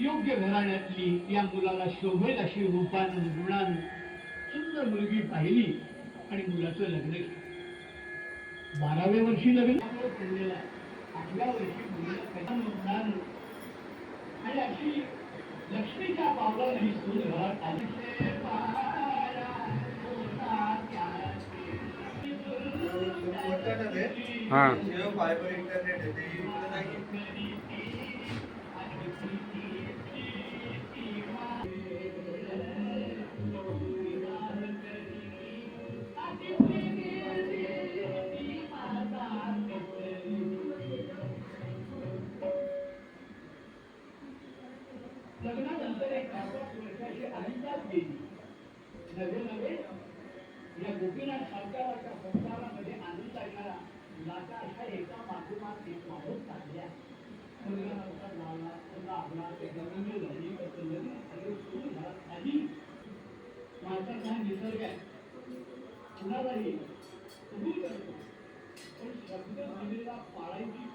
योग्य घराण्यातली या मुलाला शोभेल अशी रूपानं गुणानं सुंदर मुलगी पाहिली आणि मुलाचं लग्न केलं. बाराव्या वर्षी लग्न पडलेलं आठव्या वर्षी मुलीला आणि अशी लक्ष्मीच्या पावलाला ही सून घरात आली. हा. लग्नानंतर एक पाच वर्षाची आनंदात गेली नवे नवे या गोपीनाथ सरकाराच्या संसारामध्ये आनंद येणारा लाटा अशा एका माध्यमात एक माणूस चालल्या मुलगा नव्हता लावला ते गरमी झाली त्याचं लग्न झालं, सून घरात माणसाचा हा निसर्ग आहे कुणालाही कबूल करतो. पण शब्द दिलेला पाळायची